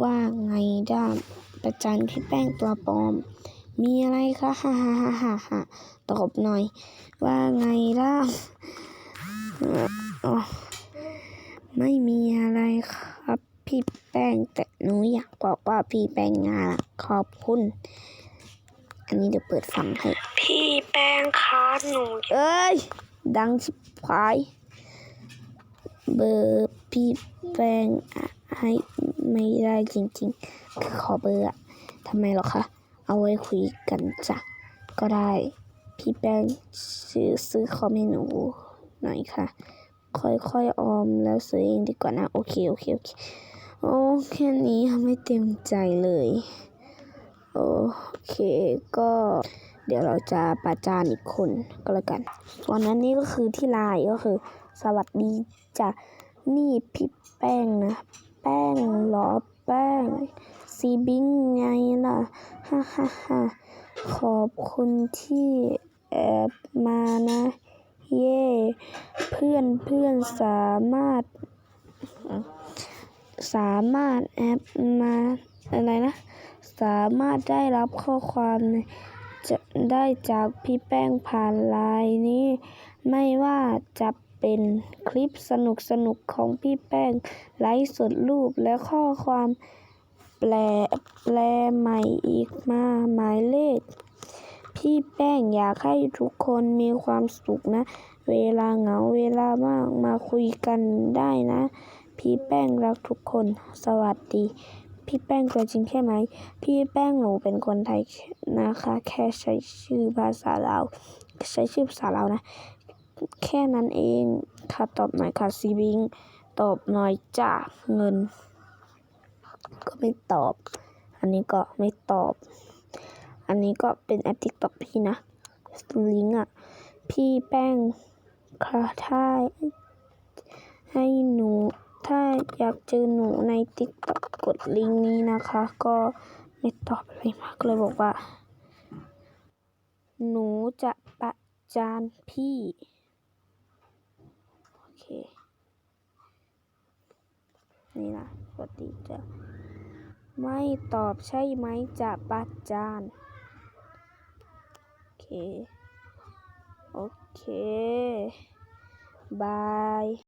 ว่าไงด้ามประจันพี่แป้งตัวปลอม มีอะไรคะฮ่าฮ่าฮ่าฮ่าฮ่าตอบหน่อย ว่าไงด้ามอ๋อไม่มีอะไรครับพี่แป้งแต่หนูอยากบอกว่าพี่แป้งงาขอบคุณ อันนี้เดี๋ยวเปิดฟังให้ พี่แป้งคะหนู เอ้ย ดังชิบหาย เบอร์พี่แป้งอะให้ ไม่ได้จริงๆคือขอเบอร์อะทำไมหรอคะ เอาไว้คุยกันจ้ะ ก็ได้ พี่แป้งซื้อซื้อคอมให้หนูหน่อยค่ะ ค่อยๆออมแล้วซื้อเองดีกว่านะ โอเค โอเค โอเค โอ้แค่นี้ยังไม่เต็มใจเลย โอเค ก็เดี๋ยวเราจะประจานอีกคนก็แล้วกันส่วนนั้นนี่ก็คือที่ไลน์ก็คือ สวัสดีจ้ะนี่พี่แป้งนะ แป้ง แป้งซีบิงไงล่ะ ฮ่าฮ่าฮ่าขอบคุณที่แอบมานะ เย่เพื่อนเพื่อนสามารถ สามารถแอปมาอะไรนะ สามารถได้รับข้อความจะได้จากพี่แป้งผ่านไลน์นี้ ไม่ว่าจะ เป็นคลิปสนุกสนุกของพี่แป้ง ไลฟ์สดรูปและข้อความแปลแปลใหม่อีกมาหมายเลข พี่แป้งอยากให้ทุกคนมีความสุขนะ เวลาเหงาเวลาว่างมาคุยกันได้นะ พี่แป้งรักทุกคน สวัสดี พี่แป้งตัวจริงใช่ไหม พี่แป้งหนูเป็นคนไทยนะคะ แค่ใช้ชื่อภาษาลาวใช้ชื่อภาษาลาวนะ แค่นั้นเองค่ะตอบหน่อยค่ะซีบิงตอบหน่อยจ้าเงิน ก็ไม่ตอบ อันนี้ก็ไม่ตอบ อันนี้ก็เป็นแอปติ๊กต็อกพี่นะลิงก์อะ พี่แป้งค่ะถ้าให้หนูถ้าอยากเจอหนูในติ๊กต็อกกดลิงก์นี้นะคะ ก็ไม่ตอบอะไรมากเลยบอกว่า หนูจะประจานพี่ เค นี่นะปกติจะ ไม่ตอบใช่ไหมจะประจานโอเค โอเค บาย